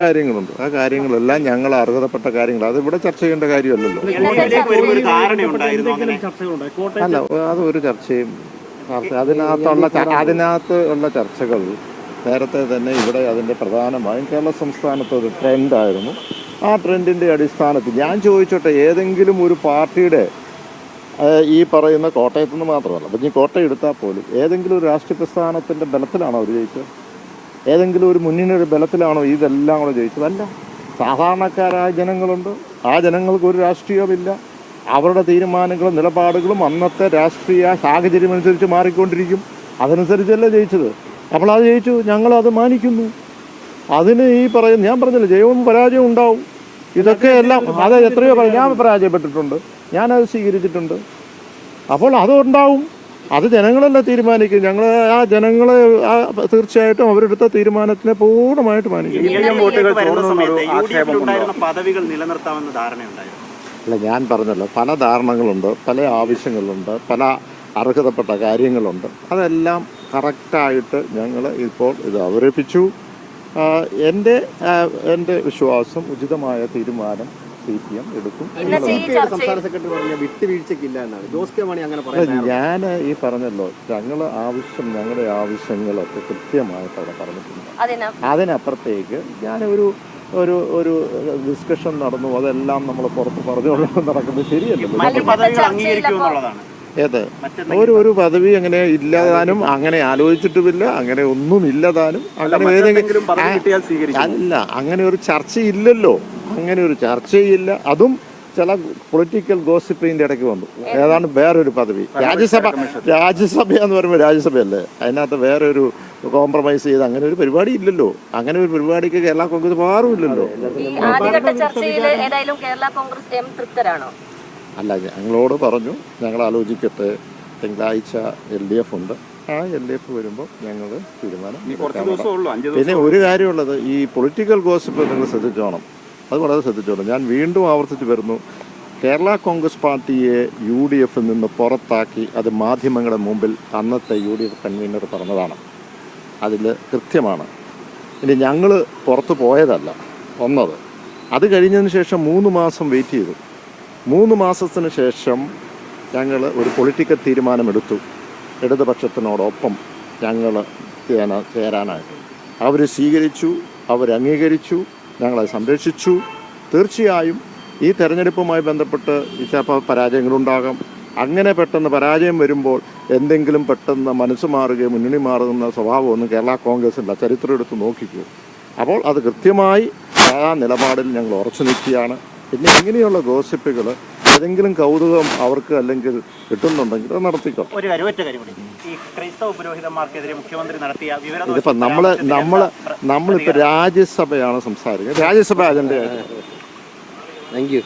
കാര്യങ്ങളുണ്ട്. ആ കാര്യങ്ങളെല്ലാം ഞങ്ങൾ അർഹതപ്പെട്ട കാര്യങ്ങൾ അത് ഇവിടെ ചർച്ച ചെയ്യേണ്ട കാര്യമല്ലല്ലോ. അല്ല അത് ഒരു ചർച്ചയും ചർച്ച അതിനകത്തുള്ള അതിനകത്ത് ഉള്ള ചർച്ചകൾ നേരത്തെ തന്നെ ഇവിടെ അതിന്റെ പ്രധാനമായും കേരള സംസ്ഥാനത്ത് ഒരു ട്രെൻഡായിരുന്നു ആ ട്രെൻഡിന്റെ അടിസ്ഥാനത്തിൽ ഞാൻ ചോദിച്ചോട്ടെ ഏതെങ്കിലും ഒരു പാർട്ടിയുടെ ഈ പറയുന്ന കോട്ടയത്ത് നിന്ന് മാത്രമല്ല അപ്പം ഇനി കോട്ടയം എടുത്താൽ പോലും ഏതെങ്കിലും ഒരു രാഷ്ട്രീയ പ്രസ്ഥാനത്തിന്റെ ബലത്തിലാണോ അവർ ജയിച്ചത്? ഏതെങ്കിലും ഒരു മുന്നണിയുടെ ബലത്തിലാണോ ഇതെല്ലാം കൂടെ അല്ല. സാധാരണക്കാരായ ജനങ്ങളുണ്ട്. ആ ജനങ്ങൾക്ക് ഒരു രാഷ്ട്രീയമില്ല അവരുടെ തീരുമാനങ്ങളും നിലപാടുകളും അന്നത്തെ രാഷ്ട്രീയ സാഹചര്യം അനുസരിച്ച് മാറിക്കൊണ്ടിരിക്കും. അതനുസരിച്ചല്ലേ ജയിച്ചത്? അപ്പോൾ അത് ജയിച്ചു. ഞങ്ങളത് മാനിക്കുന്നു. അതിന് ഈ പറയുന്ന ഞാൻ പറഞ്ഞില്ല ജയവും പരാജയവും ഉണ്ടാവും. ഇതൊക്കെ എല്ലാം അത് എത്രയോ ഞാൻ പരാജയപ്പെട്ടിട്ടുണ്ട്. ഞാനത് സ്വീകരിച്ചിട്ടുണ്ട്. അപ്പോൾ അതുണ്ടാവും. അത് ജനങ്ങളല്ല തീരുമാനിക്കും ഞങ്ങൾ ആ ജനങ്ങളെ ആ തീർച്ചയായിട്ടും അവരെടുത്ത തീരുമാനത്തിനെ പൂർണമായിട്ട് മാനിക്കും. പദവികൾ നിലനിർത്താമെന്ന ധാരണയുണ്ടായിരുന്നു. അല്ല ഞാൻ പറഞ്ഞല്ലോ പല ധാരണകളുണ്ട് പല ആവശ്യങ്ങളുണ്ട് പല അർഹതപ്പെട്ട കാര്യങ്ങളുണ്ട്. അതെല്ലാം കറക്റ്റായിട്ട് ഞങ്ങൾ ഇപ്പോൾ ഇത് അവതരിപ്പിച്ചു. എന്റെ എന്റെ വിശ്വാസം ഉചിതമായ തീരുമാനം സി പി എം എടുക്കും. സംസ്ഥാന സെക്രട്ടറി പറഞ്ഞ വിട്ടുവീഴ്ചയ്ക്കില്ല എന്നാണ് ജോസ് കെ മാണി അങ്ങനെ പറയുന്നത് ഞാൻ ഈ പറഞ്ഞല്ലോ ഞങ്ങൾ ആവശ്യം ഞങ്ങളുടെ ആവശ്യങ്ങളൊക്കെ കൃത്യമായിട്ട് അവിടെ പറഞ്ഞിട്ടുണ്ട്. അതിന് അതിനപ്പുറത്തേക്ക് ഞാനൊരു ഒരു ഒരു ഡിസ്കഷൻ നടന്നു അതെല്ലാം നമ്മൾ പുറത്ത് പറഞ്ഞുകൊണ്ട് നടക്കുന്നത് ശരിയല്ലല്ലോ. ഏത് ഒരു ഒരു പദവി അങ്ങനെ ഇല്ലാതാനും അങ്ങനെ ആലോചിച്ചിട്ടുമില്ല അങ്ങനെ ഒന്നും ഇല്ലതാനും അങ്ങനെ ഏതെങ്കിലും അല്ല അങ്ങനെ ഒരു ചർച്ചയില്ലല്ലോ. അങ്ങനെ ഒരു ചർച്ചയില്ല അതും ചില പൊളിറ്റിക്കൽ ഗോസിപ്പിന്റെ ഇടയ്ക്ക് വന്നു. ഏതാണ് വേറൊരു പദവി? രാജ്യസഭ രാജ്യസഭ എന്ന് പറയുമ്പോൾ രാജ്യസഭയല്ലേ? അതിനകത്ത് വേറൊരു കോംപ്രമൈസ് ചെയ്ത് അങ്ങനെ ഒരു പരിപാടി ഇല്ലല്ലോ. അങ്ങനെ ഒരു പരിപാടിക്ക് കേരള കോൺഗ്രസ് മാറുമില്ലല്ലോ അല്ല ഞങ്ങളോട് പറഞ്ഞു ഞങ്ങൾ ആലോചിക്കട്ടെ. തിങ്കളാഴ്ച എൽ ഡി എഫ് ഉണ്ട് ആ എൽ ഡി എഫ് വരുമ്പോൾ ഞങ്ങൾ തീരുമാനം പിന്നെ ഒരു കാര്യമുള്ളത് ഈ പൊളിറ്റിക്കൽ ഗോസിപ്പ് നിങ്ങൾ ശ്രദ്ധിച്ചോണം. അത് വളരെ ശ്രദ്ധിച്ചോളൂ. ഞാൻ വീണ്ടും ആവർത്തിച്ച് വരുന്നു. കേരള കോൺഗ്രസ് പാർട്ടിയെ യു ഡി എഫിൽ നിന്ന് പുറത്താക്കി അത് മാധ്യമങ്ങളുടെ മുമ്പിൽ അന്നത്തെ യു ഡി എഫ് കൺവീനർ പറഞ്ഞതാണ്. അതിൽ കൃത്യമാണ്. ഇനി ഞങ്ങൾ പുറത്ത് പോയതല്ല ഒന്നത് അത് കഴിഞ്ഞതിന് ശേഷം മൂന്ന് മാസം വെയിറ്റ് ചെയ്തു. മൂന്ന് മാസത്തിന് ശേഷം ഞങ്ങൾ ഒരു പൊളിറ്റിക്കൽ തീരുമാനമെടുത്തു. ഇടതുപക്ഷത്തിനോടൊപ്പം ഞങ്ങൾ ചേരാനായിട്ട്. അവർ സ്വീകരിച്ചു അവർ അംഗീകരിച്ചു ഞങ്ങളെ സംരക്ഷിച്ചു. തീർച്ചയായും ഈ തെരഞ്ഞെടുപ്പുമായി ബന്ധപ്പെട്ട് ചിലപ്പോൾ പരാജയങ്ങളുണ്ടാകാം. അങ്ങനെ പെട്ടെന്ന് പരാജയം വരുമ്പോൾ എന്തെങ്കിലും പെട്ടെന്ന് മനസ്സ് മാറുകയും മുന്നണി മാറുന്ന സ്വഭാവമൊന്നും കേരള കോൺഗ്രസിന്റെ ചരിത്രം എടുത്ത് നോക്കിക്കൂ. അപ്പോൾ അത് കൃത്യമായി ആ നിലപാടിൽ ഞങ്ങൾ ഉറച്ചു നിൽക്കുകയാണ്. പിന്നെ ഇങ്ങനെയുള്ള ഗോസിപ്പുകൾ ഏതെങ്കിലും കൗതുകം അവർക്ക് അല്ലെങ്കിൽ കിട്ടുന്നുണ്ടെങ്കിൽ അത് നടത്തിക്കോ. ഒരു കാര്യം ഒറ്റ കാര്യം കൂടി. ഈ ക്രൈസ്തവ പുരോഹിതന്മാർക്കെതിരെ മുഖ്യമന്ത്രി നടത്തിയ വിവര ഇതിപ്പോൾ നമ്മൾ നമ്മൾ നമ്മളിപ്പോൾ രാജ്യസഭയാണ് സംസാരിക്കുന്നത്. Rajya Sabha അജണ്ടയായിട്ട് thank you